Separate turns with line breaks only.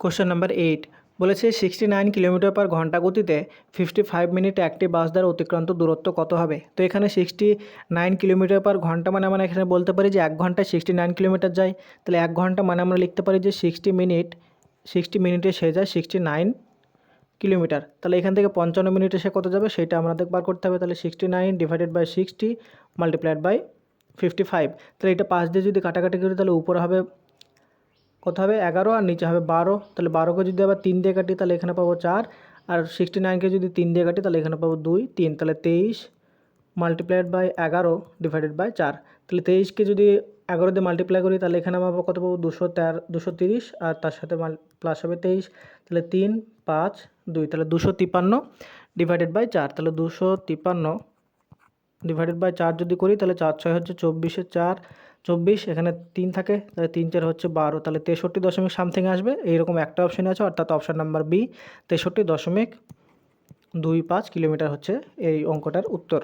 Question number eight বলেছে sixty nine kilometre per ঘণ্টা গতিতে ফিফটি ফাইভ মিনিটে একটি বাস দ্বারা অতিক্রান্ত দূরত্ব কত হবে? তো এখানে সিক্সটি নাইন কিলোমিটার পার ঘণ্টা মানে আমরা এখানে বলতে পারি যে এক ঘন্টায় সিক্সটি নাইন কিলোমিটার যায়। তাহলে এক ঘণ্টা মানে আমরা লিখতে পারি যে সিক্সটি মিনিট সিক্সটি মিনিটে সে যায় সিক্সটি নাইন কিলোমিটার তাহলে এখান থেকে পঞ্চান্ন মিনিটে সে কত যাবে? সেটা আমাদের বার করতে হবে। তাহলে sixty nine divided by sixty multiplied by fifty five তাহলে এটা পাঁচ দিয়ে যদি কাটাকাটি করি, তাহলে উপরে হবে কত হবে এগারো আর নিচে হবে বারো। তাহলে বারোকে যদি আবার তিন দিয়ে কাটি, তাহলে এখানে পাবো চার। আর সিক্সটি নাইনকে যদি তিন দিয়ে কাটি, তাহলে এখানে পাবো দুই। তিন, তাহলে তেইশ। মাল্টিপ্লাইড বাই এগারো ডিভাইডেড বাই চার। তাহলে তেইশকে যদি এগারো দিয়ে মাল্টিপ্লাই করি, তাহলে এখানে পাবো কত পাবো? দুশো তেরো, দুশো তিরিশ। আর তার সাথে প্লাস হবে তেইশ। তাহলে তিন, পাঁচ, দুই। তাহলে দুশো তিপ্পান্ন ডিভাইডেড বাই চার। তাহলে দুশো তিপ্পান্ন ডিভাইডেড বাই চার যদি করি, তাহলে চার, ছয় হচ্ছে চব্বিশে চার। চব্বিশ, এখানে তিন থাকে, তাহলে তিন চার হচ্ছে বারো, তাহলে তেষট্টি দশমিক সামথিং আসবে। এইরকম একটা অপশন আছে, অর্থাৎ অপশান নাম্বার বি তেষট্টি দশমিক দুই পাঁচ কিলোমিটার হচ্ছে এই অঙ্কটার উত্তর।